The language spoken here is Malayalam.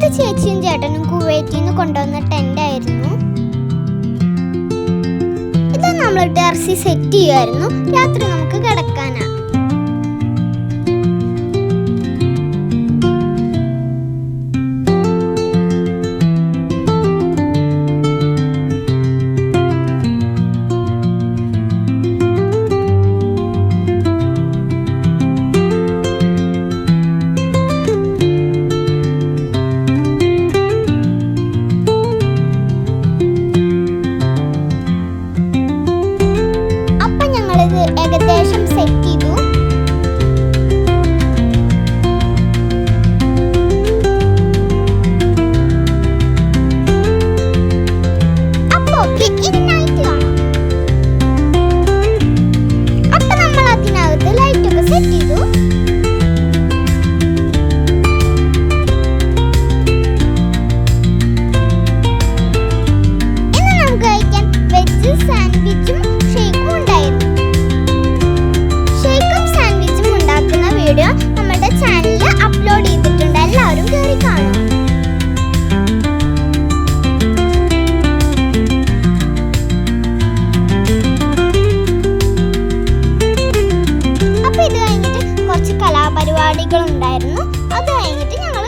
ഇത് ചേച്ചിയും ചേട്ടനും കുവൈറ്റിൽ നിന്ന് കൊണ്ടുവന്ന ടെന്റ് ആയിരുന്നു. ഇത് നമ്മൾ ടെറസി സെറ്റ് ചെയ്യുമായിരുന്നു രാത്രി നമുക്ക് കിടക്കാനാ. പരിപാടികളുണ്ടായിരുന്നു. അത് കഴിഞ്ഞിട്ട് ഞങ്ങൾ